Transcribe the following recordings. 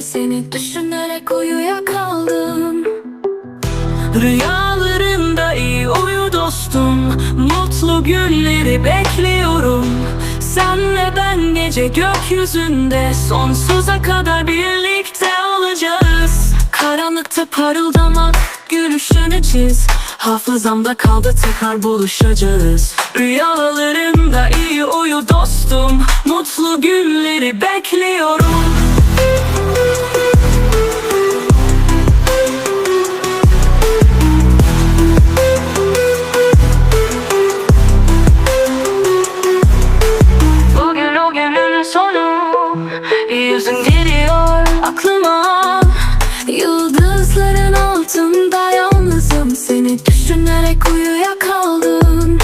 Seni düşünerek uyuyakaldım. Rüyalarında iyi uyu dostum. Mutlu günleri bekliyorum. Senle ben gece gökyüzünde Sonsuza kadar birlikte olacağız? Karanlıkta parıldamak Gülüşünü çiz. Hafızamda kaldı tekrar buluşacağız. Rüyalarında iyi uyu dostum. Mutlu günleri bekliyorum aklıma. Yıldızların altında yalnızım. Seni düşünerek uyuyakaldım.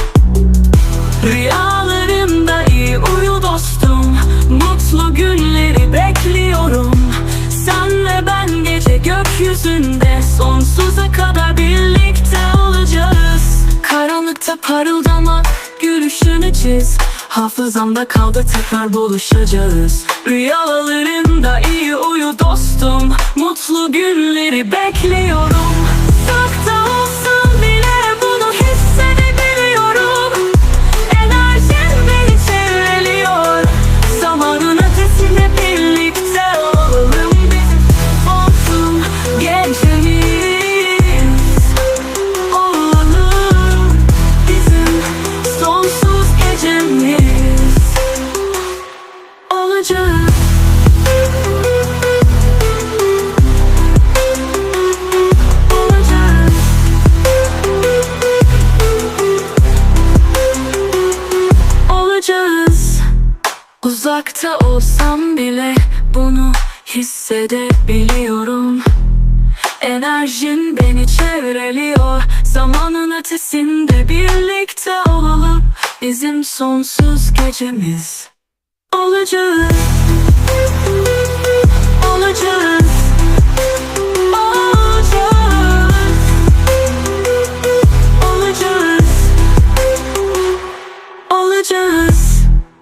Rüyalarımda iyi uyu dostum. Mutlu günleri bekliyorum. Senle ben gece gökyüzünde Sonsuza kadar birlikte olacağız. Karanlıkta parıldamak Gülüşünü çiz. Hafızamda kaldı tekrar buluşacağız. Rüyalarımda Mutlu günleri bekliyorum. Uzakta olsam bile bunu hissedebiliyorum. Enerjin beni çevreliyor. Zamanın ötesinde birlikte olalım Bizim gecemiz Olalım bizim sonsuz gecemiz. Olacak Uzakta olsam bile bunu hissedebiliyorum. Enerjin beni çevreliyor. Zamanın ötesinde birlikte olalım. Bizim sonsuz gecemiz Olacağız Olacağız